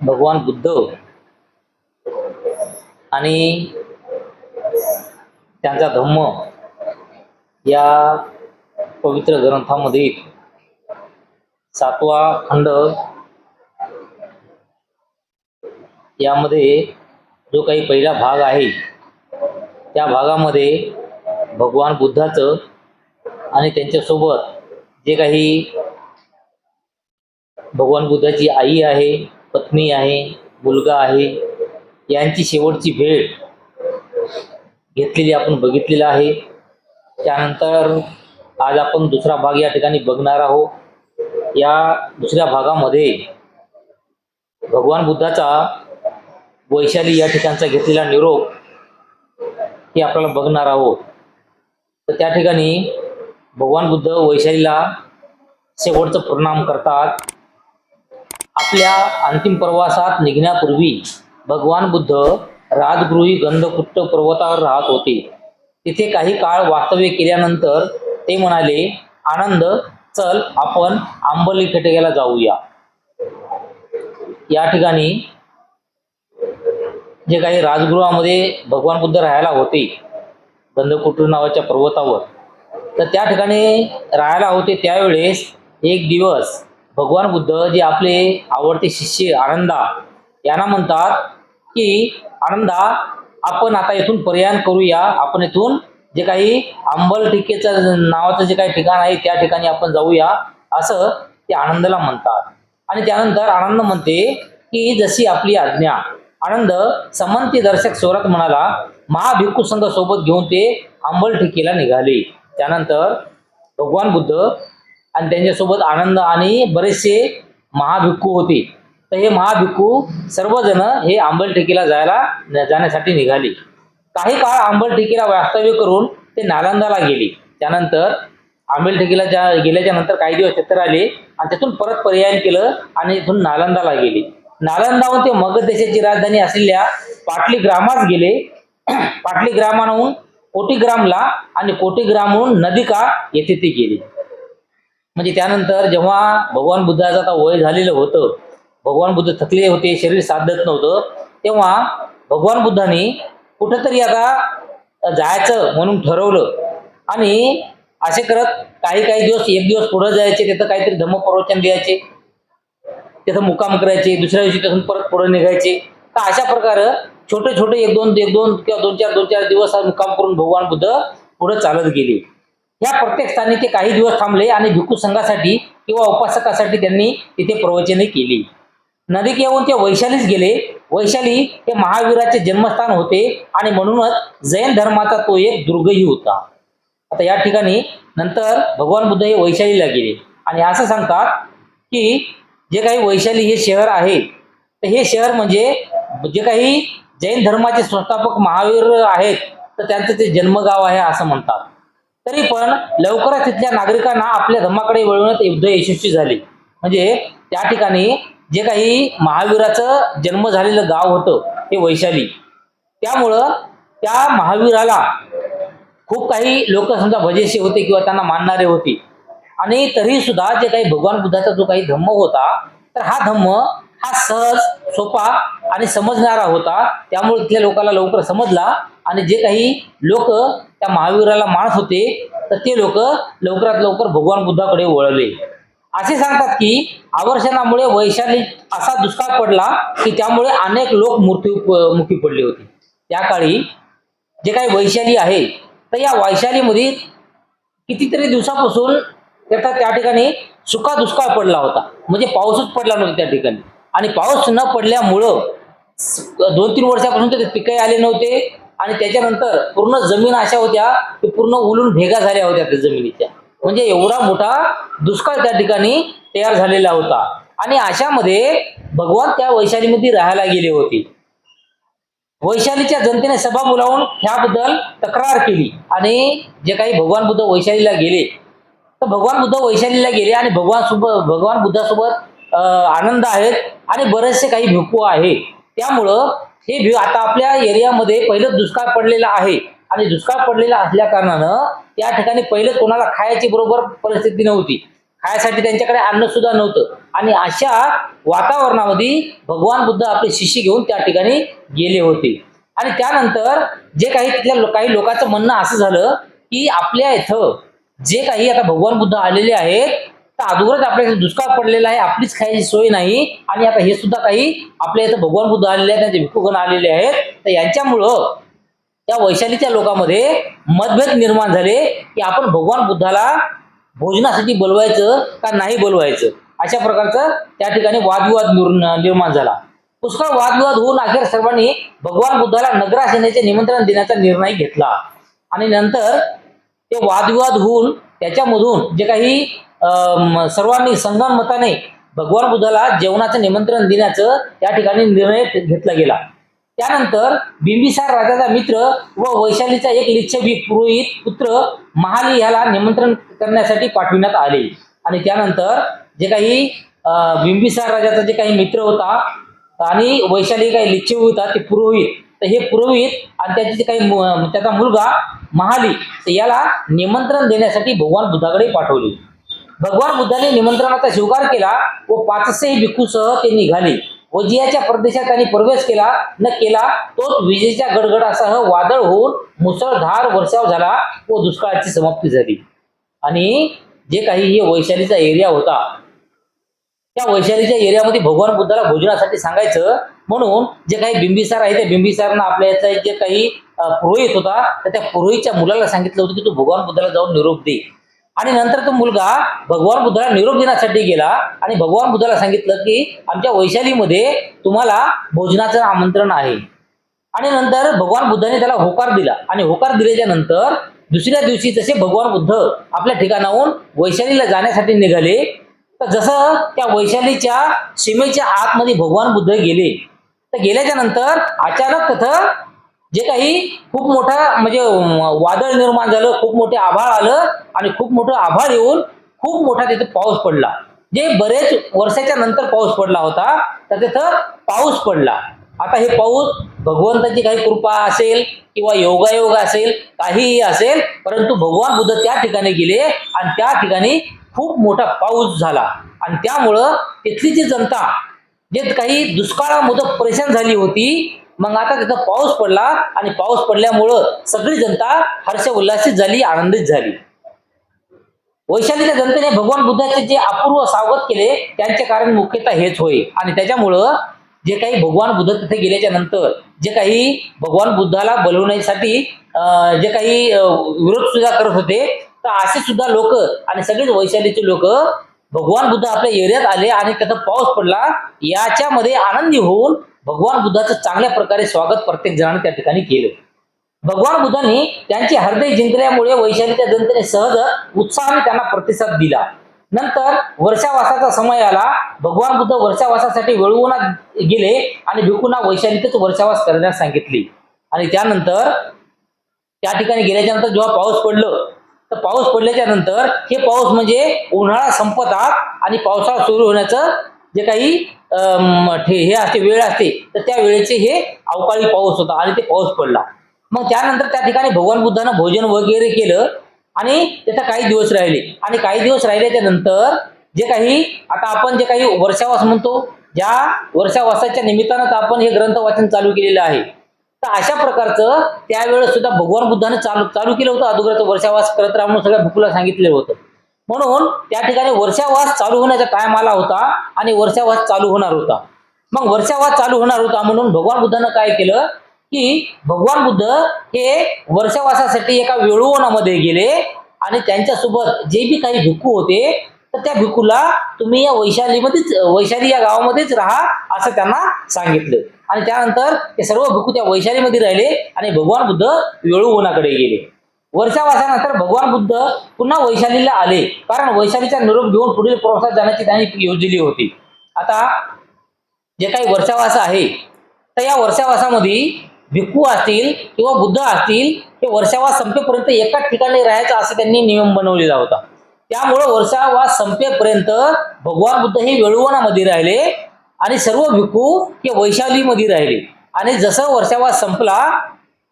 भगवान बुद्ध आणि त्यांचा धम्म या पवित्र ग्रंथामध्ये सातवा खंड यामध्ये जो काही पहिला भाग आहे त्या भागामध्ये भगवान बुद्धाचं आणि त्यांच्यासोबत जे काही भगवान बुद्धाची आई आहे पत्नी आहे मुलगा आहे यांची शेवटची भेट घेतलेली आपण बघितलेलं आहे. त्यानंतर आज आपण दुसरा भाग या ठिकाणी बघणार आहोत. या दुसऱ्या भागामध्ये भगवान बुद्धाचा वैशाली या ठिकाणचा घेतलेला निरोप हे आपल्याला बघणार आहोत. तर त्या ठिकाणी भगवान बुद्ध वैशालीला शेवटचं परिणाम करतात. आपल्या अंतिम प्रवासात निघण्यापूर्वी भगवान बुद्ध राजगृही गंधकुट्ट पर्वतावर राहत होते. तिथे काही काळ वास्तव्य केल्यानंतर ते म्हणाले आनंद चल आपण आंबली खेटग्याला जाऊया. या ठिकाणी जे काही राजगृहामध्ये भगवान बुद्ध राहायला होते गंधकुट्ट नावाच्या पर्वतावर तर त्या ठिकाणी राहायला होते त्यावेळेस एक दिवस भगवान बुद्ध जे आपले आवडते शिष्य आनंदा यांना म्हणतात की आनंदा आपण आता इथून पर्यायन करूया. आपण इथून जे काही अंबल टिकेचं नावाचं जे काही ठिकाण आहे त्या ठिकाणी आपण जाऊया. असं ते आनंदला म्हणतात. आणि त्यानंतर आनंद म्हणते की जशी आपली आज्ञा. आनंद समंती दर्शक स्वरात म्हणाला महाभिक्खू संघ सोबत घेऊन ते अंबल टिकेला निघाले. त्यानंतर भगवान बुद्ध आणि त्यांच्यासोबत आनंद आणि बरेचसे महाभिक्खू होते. तर हे महाभिक्खू सर्वजण हे आंबलटेकीला जायला जाण्यासाठी निघाले. काही काळ आंबलटेकीला वास्तव्य करून ते नालंदाला गेले. त्यानंतर आंबेलटेकीला ज्या गेल्याच्यानंतर काही दिवस तिथं आले आणि तिथून परत पर्यायन केलं आणि इथून नालंदाला गेले. नालंदाहून ते मगध देशाची राजधानी असलेल्या पाटली ग्रामात गेले. पाटली ग्रामाहून कोटीग्रामला आणि कोटीग्रामहून नदिका येथे ते गेले. म्हणजे त्यानंतर जेव्हा भगवान बुद्धाचं आता वय झालेलं होतं भगवान बुद्ध थकले होते शरीर साथ देत नव्हतं तेव्हा भगवान बुद्धांनी कुठंतरी आता जायचं म्हणून ठरवलं. आणि असे करत काही काही दिवस एक दिवस पुढं जायचे तिथं काहीतरी धम्म प्रवचन द्यायचे तिथं मुक्काम करायचे दुसऱ्या दिवशी तिथून परत पुढे निघायचे. तर अशा प्रकारे छोटे छोटे एक दोन एक दोन किंवा दोन चार दोन चार दिवस मुक्काम करून भगवान बुद्ध पुढे चालत गेले. या प्रत्येक स्थानी ते काही दिवस थांबले आणि भिक्खू संघासाठी किंवा उपासकासाठी त्यांनी तिथे प्रवचने केली. नदीक येऊन ते वैशालीच गेले. वैशाली हे महावीराचे जन्मस्थान होते आणि म्हणूनच जैन धर्माचा तो एक दुर्गही होता. आता या ठिकाणी नंतर भगवान बुद्ध हे वैशालीला गेले. आणि असं सांगतात की जे काही वैशाली हे शहर आहे तर हे शहर म्हणजे जे काही जैन धर्माचे संस्थापक महावीर आहेत तर त्यांचं ते जन्मगाव आहे असं म्हणतात. तरी पण लवकरच तिथल्या नागरिकांना आपल्या धर्माकडे वळवण्यात युद्ध यशस्वी झाले. म्हणजे त्या ठिकाणी जे काही महावीराचं जन्म झालेलं गाव होतं ते वैशाली. त्यामुळं त्या महावीराला खूप काही लोक समजा भजेशी होते किंवा त्यांना मानणारे होते. आणि तरी सुद्धा जे काही भगवान बुद्धाचा जो काही धम्म होता तर हा धम्म हा सहज सोपा आणि समजणारा होता. त्यामुळे तिथल्या लोकांना लवकर समजला आणि जे काही लोक त्या महावीराला मानत होते तर ते लोक लवकरात लवकर भगवान बुद्धाकडे वळले. असे सांगतात की आवर्षणामुळे वैशाली असा दुष्काळ पडला की त्यामुळे अनेक लोक मृत्यूमुखी पडले होते. त्या काळी जे काही वैशाली आहे तर या वैशालीमध्ये कितीतरी दिवसापासून त्याचा त्या ठिकाणी सुका दुष्काळ पडला होता. म्हणजे पाऊसच पडला नव्हता त्या ठिकाणी. आणि पाऊस न पडल्यामुळं दोन तीन वर्षापासून ते पिकही आले नव्हते. आणि त्याच्यानंतर पूर्ण जमीन अशा होत्या की पूर्ण उलून भेगा झाल्या होत्या त्या जमिनीच्या. म्हणजे एवढा मोठा दुष्काळ त्या ठिकाणी तयार झालेला होता. आणि अशामध्ये भगवान त्या वैशालीमध्ये राहायला गेले होते. वैशालीच्या जनतेने सभा बोलावून ह्याबद्दल तक्रार केली. आणि जे काही भगवान बुद्ध वैशालीला गेले तर भगवान बुद्ध वैशालीला गेले आणि भगवान सोबत भगवान बुद्धासोबत आनंद आहेत. आणि बरेचसे काही भिकू आहे त्यामुळं हे भि आता आपल्या एरियामध्ये पहिलं दुष्काळ पडलेला आहे. आणि दुष्काळ पडलेला असल्या कारणानं त्या ठिकाणी पहिलं कोणाला खायची बरोबर परिस्थिती नव्हती. खायसाठी त्यांच्याकडे अन्न सुद्धा नव्हतं. आणि अशा वातावरणामध्ये भगवान बुद्ध आपले शिष्य घेऊन त्या ठिकाणी गेले होते. आणि त्यानंतर जे काही तिथल्या काही लोकांचं म्हणणं असं झालं की आपल्या इथं जे काही आता भगवान बुद्ध आलेले आहेत तर अगोदरच आपल्या दुष्काळ पडलेला आहे आपलीच खायची सोय नाही आणि आता हे सुद्धा काही आपल्या इथं भगवान बुद्ध आलेले आहेत त्यांचे भिक्खुगण आलेले आहेत. तर यांच्यामुळं त्या वैशालीच्या लोकांमध्ये मतभेद निर्माण झाले की आपण भगवान बुद्धाला भोजनासाठी बोलवायचं का नाही बोलवायचं? अशा प्रकारचं त्या ठिकाणी वादविवाद निर्माण झाला. पुष्कळ वादविवाद होऊन अखेर सर्वांनी भगवान बुद्धाला नगरासेनेचे निमंत्रण देण्याचा निर्णय घेतला. आणि नंतर ते वादविवाद होऊन त्याच्यामधून जे काही सर्वांनी संगमताने भगवान बुद्धाला जेवणाचं निमंत्रण देण्याचं त्या ठिकाणी निर्णय घेतला गेला. त्यानंतर बिंबिसार राजाचा मित्र व वैशालीचा एक लिच्छवी पुरोहित पुत्र महाली ह्याला निमंत्रण करण्यासाठी पाठविण्यात आले. आणि त्यानंतर जे काही बिंबिसार राजाचा जे काही मित्र होता आणि वैशाली काही लिच्छवी होता ते पुरोहित. तर हे पुरोहित आणि त्याचे जे काही त्याचा मुलगा महाली तर याला निमंत्रण देण्यासाठी भगवान बुद्धाकडे पाठवले. भगवान बुद्धाने निमंत्रणाचा स्वीकार केला व पाचशे भिक्खूसह ते निघाले. वजियाच्या प्रदेशात त्यांनी प्रवेश केला न केला तोच विजेच्या गडगडासह वादळ होऊन मुसळधार वर्षाव झाला व दुष्काळाची समाप्ती झाली. आणि जे काही हे वैशालीचा एरिया होता त्या वैशालीच्या एरियामध्ये भगवान बुद्धाला भोजनासाठी सांगायचं म्हणून जे काही बिंबिसार आहे त्या बिंबिसारनं आपल्या याचा जे काही पुरोहित होता तर त्या पुरोहितच्या मुलाला सांगितलं होतं की तू भगवान बुद्धाला जाऊन निरोप दे. आणि नंतर तो मुलगा भगवान बुद्धाला निरोप देण्यासाठी गेला. आणि भगवान बुद्धाला सांगितलं की आमच्या वैशालीमध्ये तुम्हाला भोजनाचं आमंत्रण आहे. आणि नंतर भगवान बुद्धाने त्याला होकार दिला. आणि होकार दिल्याच्या नंतर दुसऱ्या दिवशी जसे भगवान बुद्ध आपल्या ठिकाणाहून वैशालीला जाण्यासाठी निघाले तर जसं त्या वैशालीच्या सीमेच्या आतमध्ये भगवान बुद्ध गेले तर गेल्याच्यानंतर अचानक तिथं जे काही खूप मोठा म्हणजे वादळ निर्माण झालं खूप मोठे आभाळ आलं आणि खूप मोठं आभाळ येऊन खूप मोठा तिथे पाऊस पडला. जे बरेच वर्षाच्या नंतर पाऊस पडला होता तर तिथं पाऊस पडला. आता हे पाऊस भगवंताची काही कृपा असेल किंवा योगायोग असेल काहीही असेल परंतु भगवान बुद्ध त्या ठिकाणी गेले आणि त्या ठिकाणी खूप मोठा पाऊस झाला. आणि त्यामुळं तिथली जी जनता जे काही दुष्काळामध्ये परेशान झाली होती मग आता तिथं पाऊस पडला आणि पाऊस पडल्यामुळं सगळी जनता हर्ष उल्हासित झाली आनंदित झाली. वैशालीच्या जनतेने भगवान बुद्धाचे जे अपूर्व स्वागत केले त्यांचे कारण मुख्यतः हेच होय. आणि त्याच्यामुळं जे काही भगवान बुद्ध तिथे गेल्याच्यानंतर जे काही भगवान बुद्धाला बोलवण्यासाठी जे काही विरोध सुद्धा करत होते तर असे सुद्धा लोक आणि सगळेच वैशालीचे लोक भगवान बुद्ध आपल्या एरियात आले आणि त्याचा पाऊस पडला याच्यामध्ये आनंदी होऊन भगवान बुद्धाचं चांगल्या प्रकारे स्वागत प्रत्येक जणांनी त्या ठिकाणी केलं. भगवान बुद्धांनी त्यांची हृदय जिंकल्यामुळे वैशालीच्या जनतेने सहज उत्साहाने त्यांना प्रतिसाद दिला. नंतर वर्षावासाचा समय आला. भगवान बुद्ध वर्षावासासाठी वेळवून गेले आणि भिकूंना वैशालीतच वर्षावास करण्यास सांगितले. आणि त्यानंतर त्या ठिकाणी गेल्याच्यानंतर जेव्हा पाऊस पडलं तर पाऊस पडल्याच्या नंतर हे पाऊस म्हणजे उन्हाळा संपतात आणि पावसाळा सुरू होण्याचं जे काही हे असते वेळ असते तर त्या वेळेचे हे अवकाळी पाऊस होता आणि ते पाऊस पडला. मग त्यानंतर त्या ठिकाणी भगवान बुद्धानं भोजन वगैरे केलं आणि त्याचा काही दिवस राहिले. आणि काही दिवस राहिल्याच्या नंतर जे काही आता आपण जे काही वर्षावास म्हणतो ज्या वर्षावासाच्या निमित्तानंच आपण हे ग्रंथ वाचन चालू केलेलं आहे. तर अशा प्रकारचं त्यावेळेस सुद्धा भगवान बुद्धाने चालू चालू केलं होतं अगोदर वर्षावास करत राहून सगळ्या भूकूला सांगितलेलं होतं. म्हणून त्या ठिकाणी वर्षावास चालू होण्याचा टाइम आला होता आणि वर्षावास चालू होणार होता. मग वर्षावास चालू होणार होता म्हणून भगवान बुद्धानं काय केलं की भगवान बुद्ध हे वर्षावासासाठी एका वेळुवनामध्ये गेले आणि त्यांच्यासोबत जे बी काही भिक्खू होते तर त्या भिक्खूला तुम्ही या वैशालीमध्येच वैशाली या गावामध्येच राहा असं त्यांना सांगितलं. आणि त्यानंतर ते सर्व भिक्खू त्या वैशालीमध्ये राहिले आणि भगवान बुद्ध वेळुवनाकडे गेले. वर्षावासानंतर भगवान बुद्ध पुन्हा वैशालीला आले. कारण वैशालीचा निरोप घेऊन पुढील प्रवासात जाण्याची त्यांनी योजली होती. आता जे काही वर्षावास आहे तर या वर्षावासामध्ये भिक्खू असतील किंवा बुद्ध असतील ते वर्षावास संपेपर्यंत एकाच ठिकाणी राहायचं असं त्यांनी नियम बनवलेला होता. त्यामुळं वर्षावास संपेपर्यंत भगवान बुद्ध हे वेळुवनामध्ये राहिले आणि सर्व भिक्खू हे वैशालीमध्ये राहिले. आणि जसं वर्षावास संपला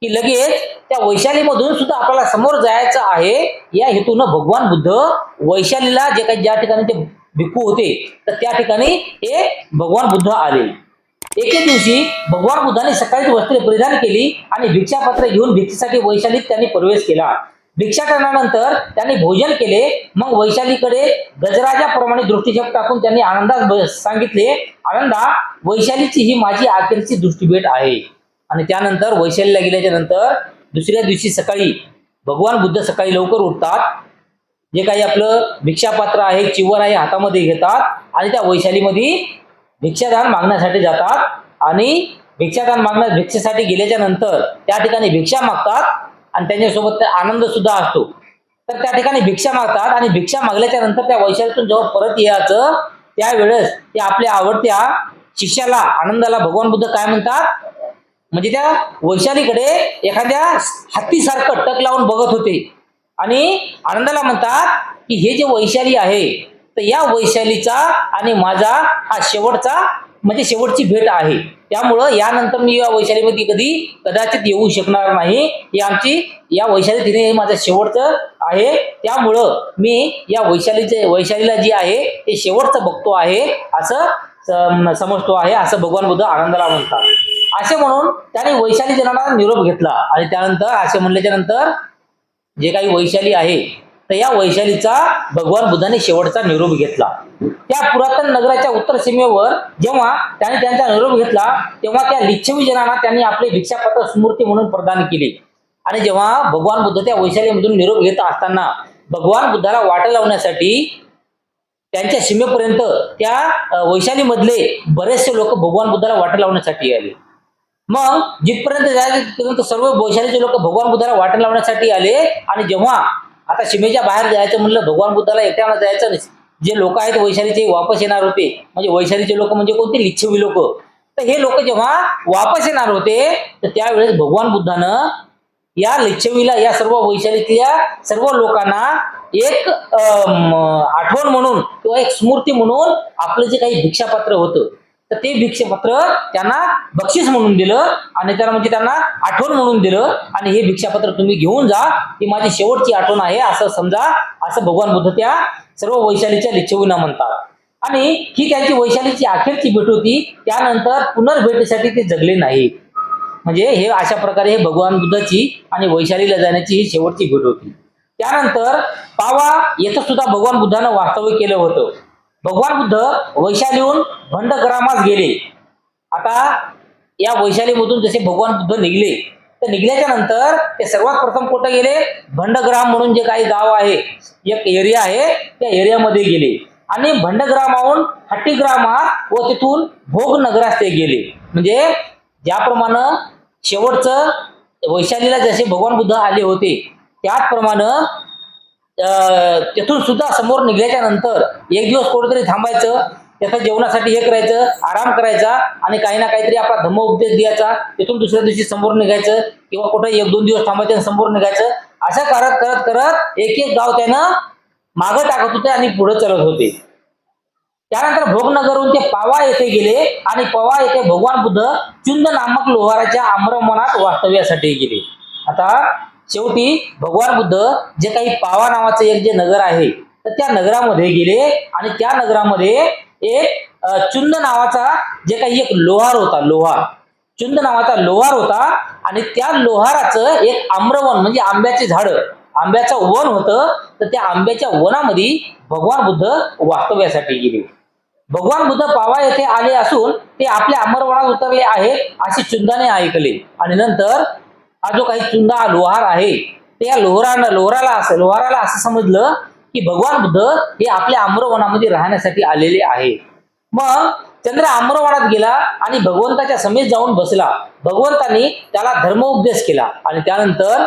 की लगेच त्या वैशालीमधून सुद्धा आपल्याला समोर जायचं आहे. या हेतूनं भगवान बुद्ध वैशालीला जे काही ज्या ठिकाणी ते भिक्खू होते तर त्या ठिकाणी हे भगवान बुद्ध आले. एके दिवशी भगवान बुद्धाने सकाळीच वस्त्रे परिधान केली आणि भिक्षापत्र घेऊन भिक्षेसाठी वैशालीत त्यांनी प्रवेश केला. भिक्षा करण्यानंतर त्यांनी भोजन केले. मग वैशालीकडे गजराजाप्रमाणे दृष्टीक्षेप टाकून त्यांनी आनंदास ब- सांगितले आनंदा वैशालीची ही माझी अखेरची दृष्टीभेट आहे. आणि त्यानंतर वैशालीला गेल्याच्यानंतर दुसऱ्या दिवशी सकाळी भगवान बुद्ध सकाळी लवकर उठतात. जे काही आपलं भिक्षापात्र आहे चिवर आहे हातामध्ये घेतात आणि त्या वैशालीमध्ये भिक्षादान मागण्यासाठी जातात. आणि भिक्षादान मागण्या भिक्षेसाठी गेल्याच्यानंतर त्या ठिकाणी भिक्षा मागतात आणि त्यांच्यासोबत आनंद सुद्धा असतो. तर त्या ठिकाणी भिक्षा मागतात आणि भिक्षा मागल्याच्या नंतर त्या वैशालीतून जेव्हा परत यायचं. त्यावेळेस ते आपल्या आवडत्या शिष्याला आनंदाला भगवान बुद्ध काय म्हणतात? म्हणजे त्या वैशालीकडे एखाद्या हत्तीसारखं टक लावून बघत होते. आणि आनंदाला म्हणतात की हे जे वैशाली आहे तर या वैशालीचा आणि माझा हा शेवटचा म्हणजे शेवटची भेट आहे. त्यामुळं यानंतर मी या वैशालीमध्ये कधी कदाचित येऊ शकणार नाही. ही आमची या वैशाली तिने हे माझं शेवटचं आहे. त्यामुळं मी या वैशालीचे वैशालीला जी आहे ते शेवटचं बघतो आहे असं समजतो आहे असं भगवान बुद्ध आनंदाला म्हणतात. असे म्हणून त्याने वैशाली जनाला निरोप घेतला. आणि त्यानंतर असे म्हणल्याच्या नंतर जे काही वैशाली आहे तर या वैशालीचा भगवान बुद्धाने शेवटचा निरोप घेतला. त्या पुरातन नगराच्या उत्तर सीमेवर जेव्हा त्याने त्यांचा निरोप घेतला तेव्हा त्या लिच्छवी जनांना त्यांनी आपले भिक्षापत्र स्मृती म्हणून प्रदान केले. आणि जेव्हा भगवान बुद्ध त्या वैशालीमधून निरोप घेत असताना भगवान बुद्धाला वाट लावण्यासाठी त्यांच्या सीमेपर्यंत त्या वैशालीमधले बरेचसे लोक भगवान बुद्धाला वाट लावण्यासाठी आले. मग जिथपर्यंत जायचं तिथपर्यंत सर्व वैशालीचे लोक भगवान बुद्धाला वाट लावण्यासाठी आले आणि जेव्हा आता सीमेच्या बाहेर जायचं म्हणलं भगवान बुद्धाला एकट्याला जायचं नाही. जे लोक आहेत वैशालीचे वापस येणार होते. म्हणजे वैशालीचे लोक म्हणजे कोणते? लिच्छवी लोक. तर हे लोक जेव्हा वापस येणार होते तर त्यावेळेस भगवान बुद्धानं या लिच्छवीला या सर्व वैशालीतल्या सर्व लोकांना एक आठवण म्हणून किंवा एक स्मृती म्हणून आपलं जे काही भिक्षापात्र होतं तर ते भिक्षापत्र त्यांना बक्षीस म्हणून दिलं आणि त्याला म्हणजे त्यांना आठवण म्हणून दिलं. आणि हे भिक्षापत्र तुम्ही घेऊन जा. ही माझी शेवटची आठवण आहे. असं समजा असं भगवान बुद्ध त्या सर्व वैशालीच्या लिच्छविना म्हणतात. आणि ही त्यांची वैशालीची अखेरची भेट होती. त्यानंतर पुनर्भेटीसाठी ते जगले नाही म्हणजे हे अशा प्रकारे हे भगवान बुद्धाची आणि वैशालीला जाण्याची ही शेवटची भेट होती. त्यानंतर पावा येथं सुद्धा भगवान बुद्धानं वास्तव्य केलं होतं. भगवान बुद्ध वैशालीहून भंडग्रामास गेले. आता या वैशालीमधून जसे भगवान बुद्ध निघले तर निघल्याच्या नंतर ते सर्वात प्रथम कुठं गेले? भंडग्राम म्हणून जे काही गाव आहे एक एरिया आहे त्या एरियामध्ये गेले. आणि भंडग्रामाहून हट्टीग्रामात व तिथून भोग नगरास ते गेले. म्हणजे ज्याप्रमाणे शेवटचं वैशालीला जसे भगवान बुद्ध आले होते त्याचप्रमाणे तिथून सुद्धा समोर निघल्याच्या नंतर एक दिवस कुठेतरी थांबायचं त्याचं जेवणासाठी हे करायचं आराम करायचा आणि काही ना काहीतरी आपला धम्म उपदेश द्यायचा. तिथून दुसऱ्या दिवशी समोर निघायचं किंवा कुठं एक दोन दिवस थांबायचं आणि समोर निघायचं. असं करत करत करत एक एक गाव त्यानं मागं टाकत होते आणि पुढे चालत होते. त्यानंतर भोगनगरहून ते पावा येथे गेले आणि पवा येथे भगवान बुद्ध चुंद नामक लोहाराच्या आम्रमनात वास्तव्यासाठी गेले. आता शेवटी भगवान बुद्ध जे काही पावा नावाचं एक जे नगर आहे तर त्या नगरामध्ये गेले आणि त्या नगरामध्ये एक चुंद नावाचा जे काही एक लोहार होता लोहार. चुंद नावाचा लोहार होता आणि त्या लोहाराचं एक आम्रवन म्हणजे आंब्याचे झाड. आंब्याचं वन होतं तर त्या आंब्याच्या वनामध्ये भगवान बुद्ध वास्तव्यासाठी गेले. भगवान बुद्ध पावा येथे आले असून ते आपल्या अमरवनात उतरले आहेत अशी चुंदाने ऐकले. आणि नंतर हा जो काही चुंदा लोहार आहे ते या लोहराला असं लोहाराला असं समजलं की भगवान बुद्ध हे आपल्या आम्रवनामध्ये राहण्यासाठी आलेले आहे. मग चंद्र आम्रवनात गेला आणि भगवंताच्या समेत जाऊन बसला. भगवंतानी त्याला धर्मोपदेश केला आणि त्यानंतर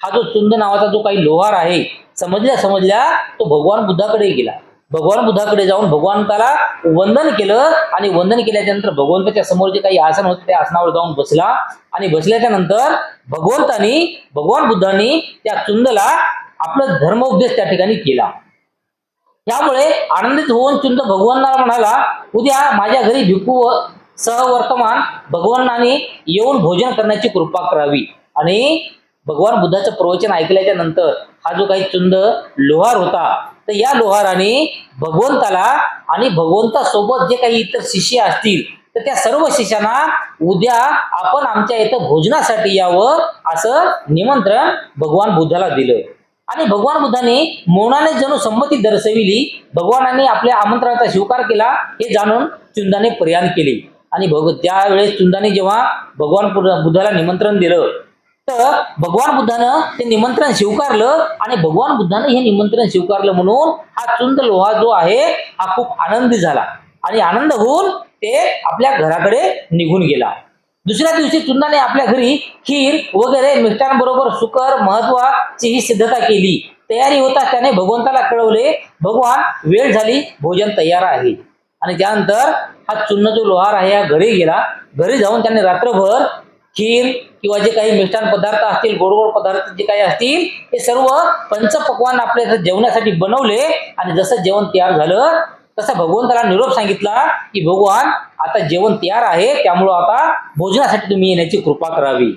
हा जो चुंद नावाचा जो काही लोहार आहे समजल्या समजल्या तो भगवान बुद्धाकडे गेला. भगवान बुद्धाकडे जाऊन भगवंताला वंदन केलं आणि वंदन केल्याच्यानंतर भगवंताच्या समोर जे काही आसन होते त्या आसनावर जाऊन बसला. आणि बसल्याच्या नंतर भगवंतानी भगवान बुद्धांनी त्या चुंदला आपला धर्मोपदेश त्या ठिकाणी केला. त्यामुळे आनंदित होऊन चुंद भगवानाला म्हणाला उद्या माझ्या घरी भिकू व सहवर्तमान भगवानाने येऊन भोजन करण्याची कृपा करावी. आणि भगवान बुद्धाचं प्रवचन ऐकल्याच्या नंतर हा जो काही चुंद लोहार होता तर या लोहाराने भगवंताला आणि भगवंतासोबत जे काही इतर शिष्य असतील तर त्या सर्व शिष्यांना उद्या आपण आमच्या इथं भोजनासाठी यावं असं निमंत्रण भगवान बुद्धाला दिलं. आणि भगवान बुद्धाने मौनाने जणू संमती दर्शविली भगवानाने आपल्या आमंत्रणाचा स्वीकार केला हे जाणून चुंदाने प्रयाण केले. आणि भग त्यावेळेस चुंदाने जेव्हा भगवान बुद्धाला निमंत्रण दिलं तर भगवान बुद्धानं ते निमंत्रण स्वीकारलं आणि भगवान बुद्धानं हे निमंत्रण स्वीकारलं म्हणून हा चुंद लोहा जो आहे हा खूप आनंदी झाला. आणि आनंद होऊन ते आपल्या घराकडे निघून गेला. दुसऱ्या दिवशी चुंदाने आपल्या घरी खीर वगैरे मिष्टांबरोबर सुकर महत्वाची ही सिद्धता केली. तयारी होता त्याने भगवंताला कळवले भगवान वेळ झाली भोजन तयार आहे. आणि त्यानंतर हा चुन्न जो लोहार आहे हा घरी गेला. घरी जाऊन त्याने रात्रभर खीर किंवा जे काही मिष्ठान पदार्थ असतील गोड गोड पदार्थ जे काही असतील ते सर्व पंचपक्वान आपल्या जेवणासाठी बनवले आणि जसं जेवण तयार झालं तसं भगवंताला निरोप सांगितला की भगवान आता जेवण तयार आहे त्यामुळं आता भोजनासाठी तुम्ही येण्याची कृपा करावी.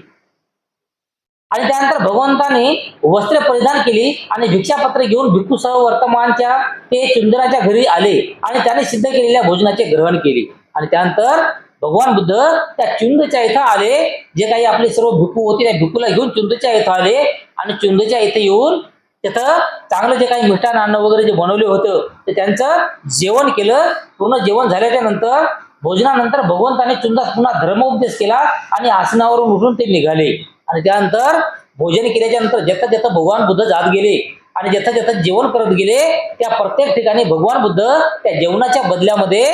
आणि त्यानंतर भगवंताने वस्त्र परिधान केली आणि भिक्षापत्र घेऊन भिक्खूसह वर्तमानच्या ते चुंदराच्या घरी आले आणि त्याने सिद्ध केलेल्या भोजनाचे ग्रहण केले. आणि त्यानंतर भगवान बुद्ध त्या चुंदच्या इथं आले. जे काही आपले सर्व भिकू होते त्या भिकूला घेऊन चुंदच्या इथं आले. आणि चुंदच्या इथं येऊन तिथं चांगलं जे काही मिष्टान अन्न वगैरे जे बनवले होतं ते त्यांचं जेवण केलं. पूर्ण जेवण झाल्याच्यानंतर भोजनानंतर भगवंताने चुंदास पुन्हा धर्मोपदेश केला आणि आसनावरून उठून ते निघाले. आणि त्यानंतर भोजन केल्याच्यानंतर जेथं जेथं भगवान बुद्ध जात गेले आणि जेथं जेथं जेवण करत गेले त्या प्रत्येक ठिकाणी भगवान बुद्ध त्या जेवणाच्या बदल्यामध्ये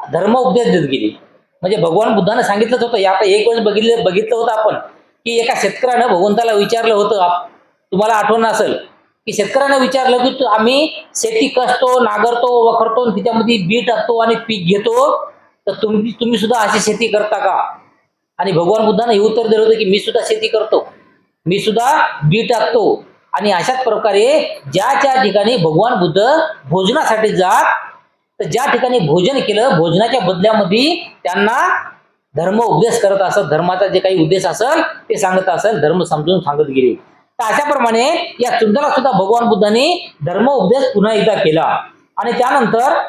धर्म उपदेश देत गेले. म्हणजे भगवान बुद्धानं सांगितलंच होतं या आता एक वेळेस बघितलं बघितलं होतं आपण की एका शेतकऱ्यानं भगवंताला विचारलं होतं तुम्हाला आठवण असेल की शेतकऱ्यानं विचारलं की आम्ही शेती कसतो नागरतो वखरतो आणि तिच्यामध्ये बी टाकतो आणि पीक घेतो तर तुम्ही तुम्ही सुद्धा अशी शेती करता का? आणि भगवान बुद्धानं हे उत्तर दिलं होतं की मी सुद्धा शेती करतो मी सुद्धा बी टाकतो आणि अशाच प्रकारे ज्या ज्या ठिकाणी भगवान बुद्ध भोजनासाठी जात तर ज्या ठिकाणी भोजन केलं भोजनाच्या बदल्यामध्ये त्यांना धर्म उपदेश करत असत धर्माचा जे काही उद्देश असेल ते सांगत असेल धर्म समजून सांगत गेले. तर अशाप्रमाणे या चुंदला सुद्धा भगवान बुद्धांनी धर्म उपदेश पुन्हा एकदा केला. आणि त्यानंतर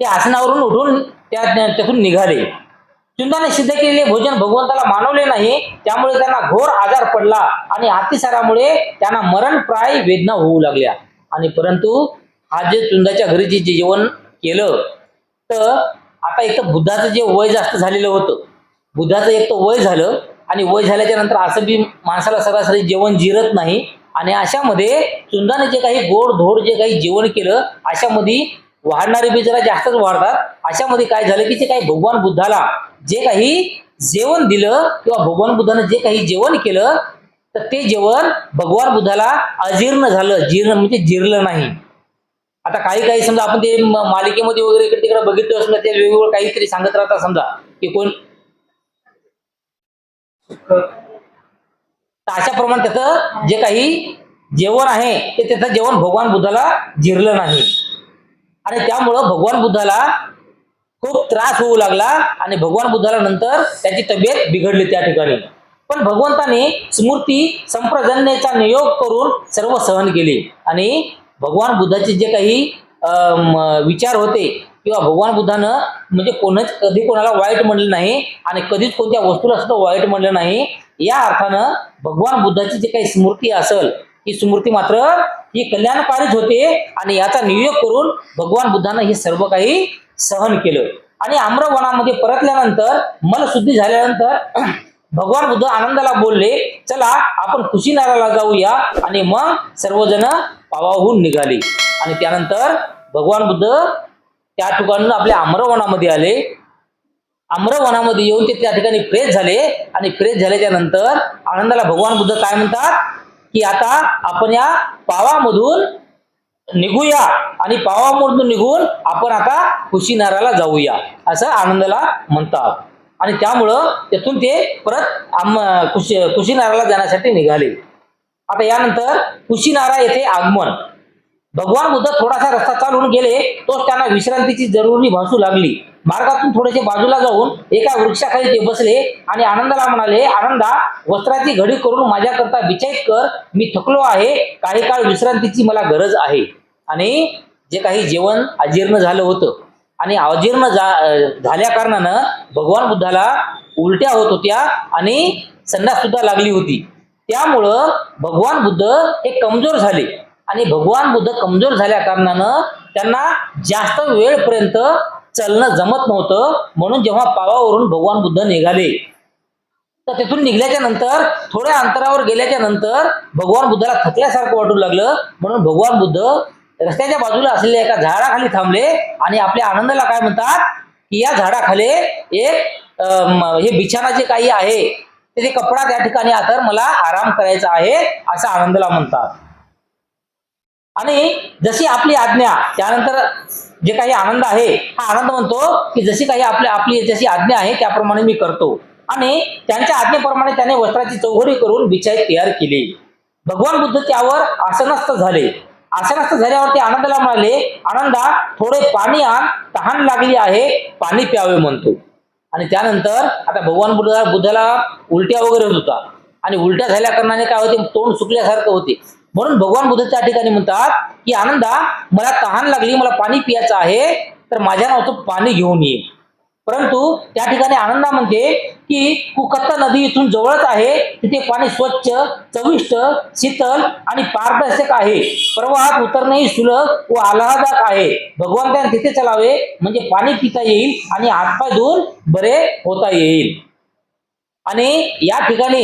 ते आसनावरून उठून त्या त्या- त्यातून निघाले. चुंदाने सिद्ध केलेले भोजन भगवंताला मानवले नाही त्यामुळे त्यांना घोर आजार पडला आणि अतिसारामुळे त्यांना मरणप्राय वेदना होऊ लागल्या. आणि परंतु हा जे चुंदाच्या घरी जे जेवण केलं तर आता एक तर बुद्धाचं जे वय जास्त झालेलं होतं बुद्धाचं एक तर वय झालं आणि वय झाल्याच्यानंतर असं बी माणसाला सरासरी जेवण जिरत नाही आणि अशामध्ये चुंदाने जे काही गोड धोड जे काही जेवण केलं अशामध्ये वाढणारे बी जरा जास्तच वाढतात. अशामध्ये काय झालं की जे काही भगवान बुद्धाला जे काही जेवण दिलं किंवा भगवान बुद्धानं जे काही जेवण केलं तर ते जेवण भगवान बुद्धाला अजीर्ण झालं. जीर्ण म्हणजे जिरलं नाही. आता काही काही समजा आपण ते मालिकेमध्ये वगैरे इकडे तिकडे बघितलं असलं ते वेगवेगळं काहीतरी सांगत राहतात समजा की कोण अशा प्रमाणे त्याचं जे काही जेवण आहे ते त्याचं जेवण भगवान बुद्धाला जिरलं नाही. आणि त्यामुळं भगवान बुद्धाला खूप त्रास होऊ लागला आणि भगवान बुद्धाला नंतर त्याची तब्येत बिघडली त्या ठिकाणी. पण भगवंताने स्मृती संप्रजन्याचा नियोग करून सर्व सहन केले. आणि भगवान बुद्धाचे जे काही विचार होते किंवा भगवान बुद्धानं म्हणजे कोणच कधी कोणाला वाईट म्हणलं नाही आणि कधीच कोणत्या वस्तूला सुद्धा वाईट म्हणलं नाही या अर्थानं भगवान बुद्धाची जी काही स्मृती असेल ही स्मृती मात्र ही कल्याणकारीच होते आणि याचा नियोग करून भगवान बुद्धानं हे सर्व काही सहन केलं. आणि आम्रवनामध्ये परतल्यानंतर मनशुद्धी झाल्यानंतर भगवान बुद्ध आनंदाला बोलले चला आपण कुशीनाराला जाऊया. आणि मग सर्वजण पावाहून निघाले. आणि त्यानंतर भगवान बुद्ध त्या ठिकाणून आपल्या आम्रवनामध्ये आले. आम्रवनामध्ये येऊन ते त्या ठिकाणी फ्रेश झाले. आणि फ्रेश झाल्याच्यानंतर आनंदाला भगवान बुद्ध काय म्हणतात? की आता आपण या पावामधून निघूया. आणि पावामधून निघून आपण आता कुशीनाराला जाऊया. असं आनंदाला म्हणतात. आणि त्यामुळं तिथून ते परत आम कुशी कुशीनाराला जाण्यासाठी निघाले. आता यानंतर कुशीनारा येथे आगमन. भगवान बुद्ध थोडासा रस्ता चालून गेले तोच त्यांना विश्रांतीची जरुरी भासू लागली. मार्गातून थोडेसे बाजूला जाऊन एका वृक्षाखाली ते बसले आणि आनंदाला म्हणाले आनंदा वस्त्राची घडी करून माझ्याकरता बिचाईत कर. मी थकलो आहे. काही काळ विश्रांतीची मला गरज आहे. आणि जे काही जेवण अजीर्ण झालं होतं. आणि अजीर्ण झाल्या कारणानं भगवान बुद्धाला उलट्या होत होत्या आणि संडास सुद्धा लागली होती. त्यामुळं भगवान बुद्ध हे कमजोर झाले. आणि भगवान बुद्ध कमजोर झाल्या कारणानं त्यांना जास्त वेळपर्यंत चालणं जमत नव्हतं. म्हणून जेव्हा पावावरून भगवान बुद्ध निघाले तर तिथून निघल्याच्या नंतर थोड्या अंतरावर गेल्याच्यानंतर भगवान बुद्धाला थकल्यासारखं वाटू लागलं. म्हणून भगवान बुद्ध रस्त्याच्या बाजूला असलेल्या एका झाडाखाली थांबले आणि आपल्या आनंदाला काय म्हणतात की या झाडाखाली एक हे बिछाना जे काही आहे. ते कपडा त्या ठिकाणी आता मला आराम करायचा आहे असं आनंदाला म्हणतात. आणि जशी आपली आज्ञा त्यानंतर जे काही आनंद आहे हा आनंद म्हणतो की जशी काही आपली आपली जशी आज्ञा आहे त्याप्रमाणे मी करतो. आणि त्यांच्या आज्ञेप्रमाणे त्याने वस्त्राची चौघडी करून बिछाई तयार केली. भगवान बुद्ध त्यावर आसनस्थ झाले. आसनस्थ झाल्यावर ते आनंदाला म्हणाले आनंदा थोडे पाणी आण तहान लागली आहे पाणी प्यावे म्हणतो. आणि त्यानंतर आता भगवान बुद्ध बुद्धाला उलट्या वगैरे होत होता. आणि उलट्या झाल्या कारणाने काय होते? तोंड सुकल्यासारखं होते. म्हणून भगवान बुद्ध त्या ठिकाणी म्हणतात की आनंदा मला तहान लागली मला पाणी पियाचं आहे तर माझ्या नावाचं पाणी घेऊन ये. परंतु त्या ठिकाणी आनंदा म्हणते की कुकत्ता नदी इथून जवळच आहे. तिथे पाणी स्वच्छ चविष्ट शीतल आणि पारदर्शक आहे. प्रवाहात उतरणेही सुलभ व आल्हादक आहे. भगवंताने तिथे चलावे म्हणजे पाणी पिता येईल आणि हातपाय धुवून बरे होता येईल. आणि या ठिकाणी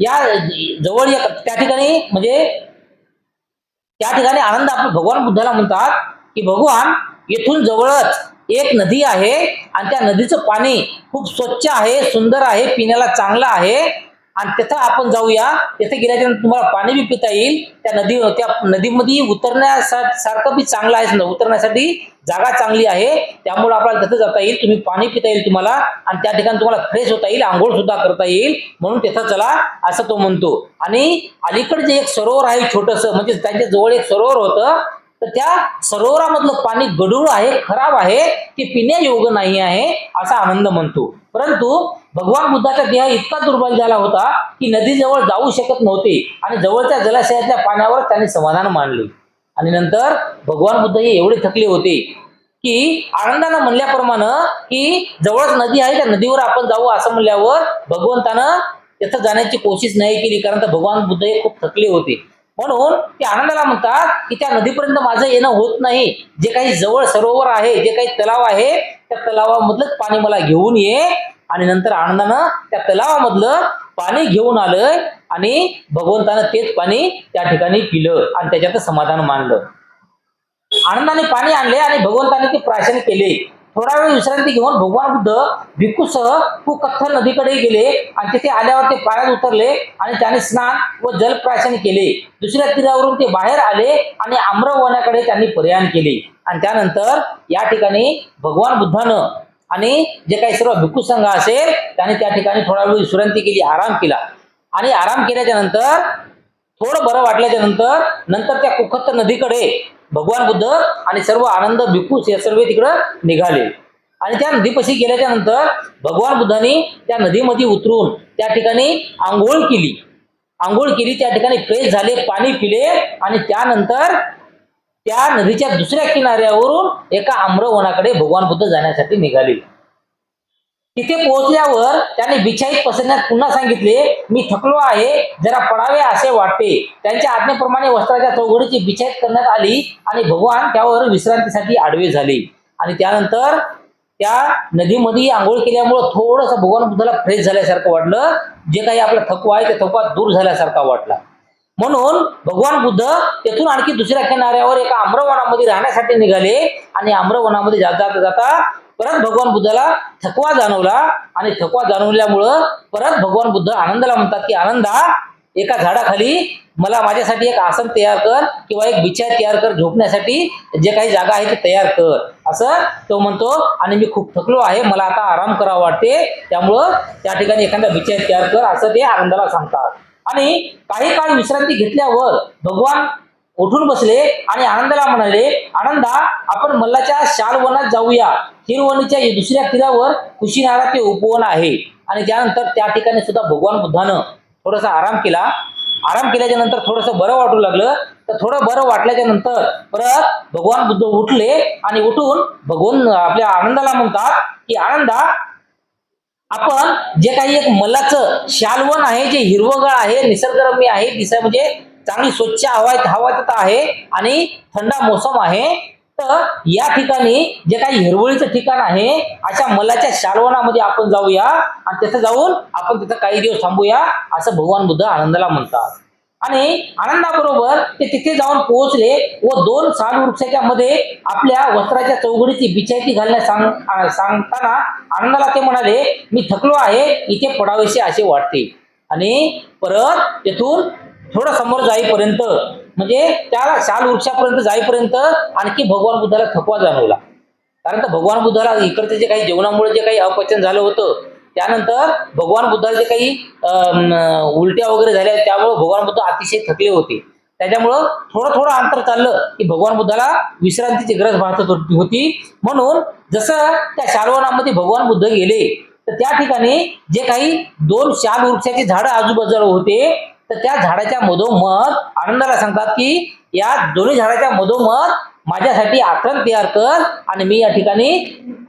या जवळ या त्या ठिकाणी म्हणजे त्या ठिकाणी आनंद आपण भगवान बुद्धाला म्हणतात की भगवान येथून जवळच एक नदी आहे आणि त्या नदीचं पाणी खूप स्वच्छ आहे सुंदर आहे पिण्याला चांगलं आहे. आणि तिथं आपण जाऊया. तिथे गेल्याच्यानंतर तुम्हाला पाणी बी पिता येईल. त्या नदी त्या नदीमध्ये उतरण्यासारखं बी चांगलं आहे. उतरण्यासाठी जागा चांगली आहे. त्यामुळे आपल्याला तिथं जाता येईल. तुम्ही पाणी पिता येईल तुम्हाला. आणि त्या ठिकाणी तुम्हाला फ्रेश होता येईल. आंघोळ सुद्धा करता येईल. म्हणून तिथं चला असं तो म्हणतो. आणि अलीकडे जे एक सरोवर आहे छोटंसं म्हणजे त्यांच्या जवळ एक सरोवर होतं. तर त्या सरोवरामधलं पाणी गढूळ आहे खराब आहे ते पिण्यायोग्य नाही आहे असा आनंद म्हणतो. परंतु भगवान बुद्धाचा देह इतका दुर्बल झाला होता की नदीजवळ जाऊ शकत नव्हते आणि जवळच्या जलाशयाच्या पाण्यावर त्यांनी समाधान मानले आणि नंतर भगवान बुद्ध हे एवढे थकले होते की आनंदानं म्हणल्याप्रमाणे की जवळच नदी आहे त्या नदीवर आपण जाऊ असं म्हणल्यावर भगवंतानं तिथं जाण्याची कोशिश नाही केली कारण तर भगवान बुद्ध हे खूप थकले होते. म्हणून ते आनंदाला म्हणतात की त्या नदीपर्यंत माझं येणं होत नाही. जे काही जवळ सरोवर आहे जे काही तलाव आहे त्या तलावामधलंच पाणी मला घेऊन ये आणि नंतर आनंदानं त्या तलावामधलं पाणी घेऊन आलं आणि भगवंतानं तेच पाणी त्या ठिकाणी पिलं आणि त्याच्यात समाधान मानलं. आनंदाने पाणी आणले आणि भगवंताने ते प्राशन केले. थोडा वेळ विश्रांती घेऊन भगवान बुद्ध भिक्खूसह कुकत्थ नदीकडे गेले आणि तिथे आल्यावर ते पाण्यात उतरले आणि त्याने स्नान व जलप्राशन केले. दुसऱ्या तीरावरून ते बाहेर आले आणि आम्रवनाकडे त्यांनी प्रयाण केले. आणि त्यानंतर या ठिकाणी भगवान बुद्धानं आणि जे काही सर्व भिक्खू संघ असेल त्याने त्या ठिकाणी थोडा वेळ विश्रांती केली आराम केला. आणि आराम केल्याच्यानंतर थोडं बरं वाटल्याच्या नंतर नंतर त्या कुखत्त नदीकडे भगवान बुद्ध आणि सर्व आनंद भिकूस हे सर्व तिकडं निघाले. आणि त्या नदीपाशी गेल्याच्यानंतर भगवान बुद्धांनी त्या नदीमध्ये उतरून त्या ठिकाणी आंघोळ केली. आंघोळ केली त्या ठिकाणी फ्रेश झाले पाणी पिले आणि त्यानंतर त्या नदीच्या दुसऱ्या किनाऱ्यावरून एका आम्रवनाकडे भगवान बुद्ध जाण्यासाठी निघाले. तिथे पोहोचल्यावर त्याने बिछाईत पसरण्यास पुन्हा सांगितले मी थकलो आहे जरा पडावे असे वाटते. त्यांच्या आज्ञेप्रमाणे वस्त्राच्या चौघडीची बिछाईत करण्यात आली आणि भगवान त्यावर विश्रांतीसाठी आडवे झाले. आणि त्यानंतर त्या नदीमध्ये आंघोळ केल्यामुळं थोडंसं भगवान बुद्धाला फ्रेश झाल्यासारखं वाटलं. जे काही आपला थकवा आहे ते थकवा दूर झाल्यासारखा वाटला. म्हणून भगवान बुद्ध तेथून आणखी दुसऱ्या किनाऱ्यावर एका आम्रवनामध्ये राहण्यासाठी निघाले आणि आम्रवनामध्ये जाता जाता जाता परत भगवान बुद्धाला थकवा जाणवला आणि थकवा जाणवल्यामुळं परत भगवान बुद्ध आनंदाला म्हणतात की आनंदा एका झाडाखाली मला माझ्यासाठी एक आसन तयार कर किंवा एक बिछा तयार कर झोपण्यासाठी जे काही जागा आहे ते तयार कर. असं तो म्हणतो. आणि मी खूप थकलो आहे. मला आता आराम करावा वाटते. त्यामुळं त्या ठिकाणी एखादा बिछा तयार कर असं ते आनंदाला सांगतात. आणि काही काळ विश्रांती घेतल्यावर भगवान उठून बसले आणि आनंदाला म्हणाले आनंदा आपण मल्लाच्या शालवनात जाऊया. हिरवणीच्या दुसऱ्या तीरावर कुशीनारा ते उपवन आहे. आणि त्यानंतर त्या ठिकाणी सुद्धा भगवान बुद्धानं थोडासा आराम केला. आराम केल्याच्यानंतर थोडंसं बरं वाटू लागलं. तर थोडं बरं वाटल्याच्या नंतर परत भगवान बुद्ध उठले आणि उठून भगवान आपल्या आनंदाला म्हणतात की आनंदा आपण जे काही एक मल्लाचं शालवन आहे जे हिरवगळ आहे निसर्गरम्य आहे दिसाय म्हणजे चांगली स्वच्छ हवा हवात आहे आणि थंडा मोसम आहे. तर या ठिकाणी जे काही हिरवळीचं ठिकाण आहे अशा मलाच्या शालवनामध्ये आपण जाऊया आणि तिथं जाऊन आपण तिथं काही दिवस थांबूया असं भगवान बुद्ध आनंदाला म्हणतात. आणि आनंदाबरोबर ते तिथे जाऊन पोहोचले व दोन साल वृक्षाच्या मध्ये आपल्या वस्त्राच्या चौघडीची बिछायती घालण्यास सांग सांगताना आनंदाला ते म्हणाले मी थकलो आहे इथे पडावेसे असे वाटते. आणि परत तेथून थोडं समोर जाईपर्यंत म्हणजे त्या शाल वृक्षापर्यंत जाईपर्यंत आणखी भगवान बुद्धाला थकवा जाणवला. कारण तर भगवान बुद्धाला इकडचे जे काही जेवणामुळे जे काही अपचन झालं होतं त्यानंतर भगवान बुद्धाला जे काही उलट्या वगैरे झाल्या त्यामुळे भगवान बुद्ध अतिशय थकले होते. त्याच्यामुळं थोडं थोडं अंतर चाललं की भगवान बुद्धाला विश्रांतीची गरज भासत होती होती. म्हणून जसं त्या शालवनामध्ये भगवान बुद्ध गेले तर त्या ठिकाणी जे काही दोन शाल वृक्षाची झाडं आजूबाजूला होते तर त्या झाडाच्या मधोमध आनंदाला सांगतात की या दोन्ही झाडाच्या मधोमध माझ्यासाठी आखरण तयार कर आणि मी या ठिकाणी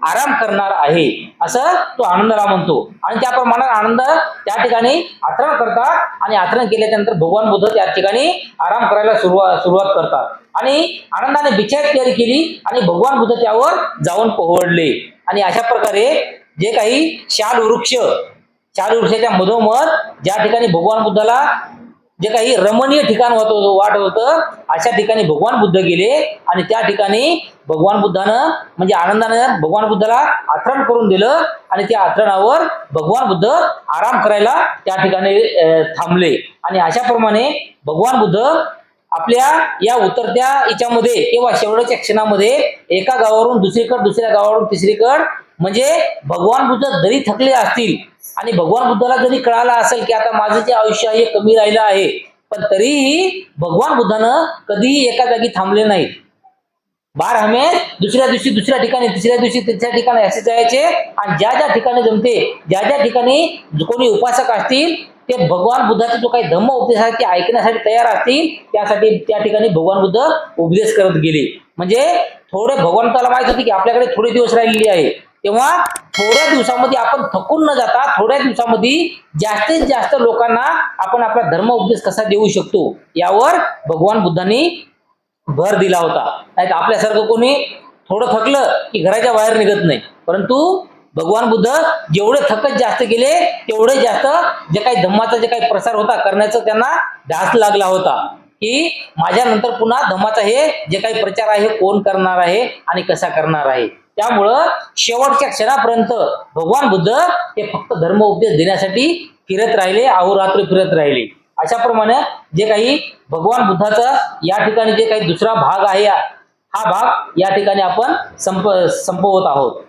आराम करणार आहे. असं तो आनंदाला म्हणतो. आणि त्याप्रमाणे आनंद त्या ठिकाणी आचरण करतात आणि आचरण केल्यानंतर भगवान बुद्ध त्या ठिकाणी आराम करायला सुरुवात सुरुवात करतात. आणि आनंदाने बिछाई तयारी केली आणि भगवान बुद्ध त्यावर जाऊन पोहोडले आणि अशा प्रकारे जे काही शाल वृक्ष चार वृक्षाच्या मधोमध ज्या ठिकाणी भगवान बुद्धाला जे काही रमणीय ठिकाण होत वाट होतं अशा ठिकाणी भगवान बुद्ध गेले आणि त्या ठिकाणी भगवान बुद्धानं म्हणजे आनंदानं भगवान बुद्धाला आचरण करून दिलं आणि त्या आचरणावर भगवान बुद्ध आराम करायला त्या ठिकाणी थांबले. आणि अशाप्रमाणे भगवान बुद्ध आपल्या या उतरत्या याच्यामध्ये किंवा शेवटच्या क्षणामध्ये एका गावावरून दुसरीकडे दुसऱ्या गावावरून तिसरीकडे म्हणजे भगवान बुद्ध जरी थकले असतील आणि भगवान बुद्धाला जरी कळालं असेल की आता माझं जे आयुष्य आहे हे कमी राहिलं आहे पण तरीही भगवान बुद्धानं कधीही एका जागी थांबले नाहीत. बार हमें दुसऱ्या दिवशी दुसऱ्या ठिकाणी तिसऱ्या दिवशी तिसऱ्या ठिकाणी असे जायचे आणि ज्या ज्या ठिकाणी जमते ज्या ज्या ठिकाणी कोणी उपासक असतील ते भगवान बुद्धाचा जो काही धम्म उपदेश आहे ते ऐकण्यासाठी तयार असतील त्यासाठी त्या ठिकाणी भगवान बुद्ध उपदेश करत गेले. म्हणजे थोडे भगवंताला माहीत होते की आपल्याकडे थोडे दिवस राहिलेले आहे तेव्हा थोड्या दिवसामध्ये आपण थकून न जाता थोड्या दिवसामध्ये जास्तीत जास्त लोकांना आपण आपला धर्म उपदेश कसा देऊ शकतो यावर भगवान बुद्धांनी भर दिला होता. नाही तर आपल्यासारखं कोणी थोडं थकलं की घराच्या बाहेर निघत नाही. परंतु भगवान बुद्ध जेवढे थकत जास्त गेले तेवढे जास्त जे काही धम्माचा जे काही प्रसार होता करण्याचा त्यांना ध्यास लागला होता. की माझ्यानंतर पुन्हा धम्माचा हे जे काही प्रचार आहे कोण करणार आहे आणि कसा करणार आहे? त्यामुळं शेवटच्या क्षणापर्यंत भगवान बुद्ध हे फक्त धर्म उपदेश देण्यासाठी फिरत राहिले अहोरात्र फिरत राहिले. अशाप्रमाणे जे काही भगवान बुद्धाचा या ठिकाणी जे काही दुसरा भाग आहे हा भाग या ठिकाणी आपण संप संपवत आहोत.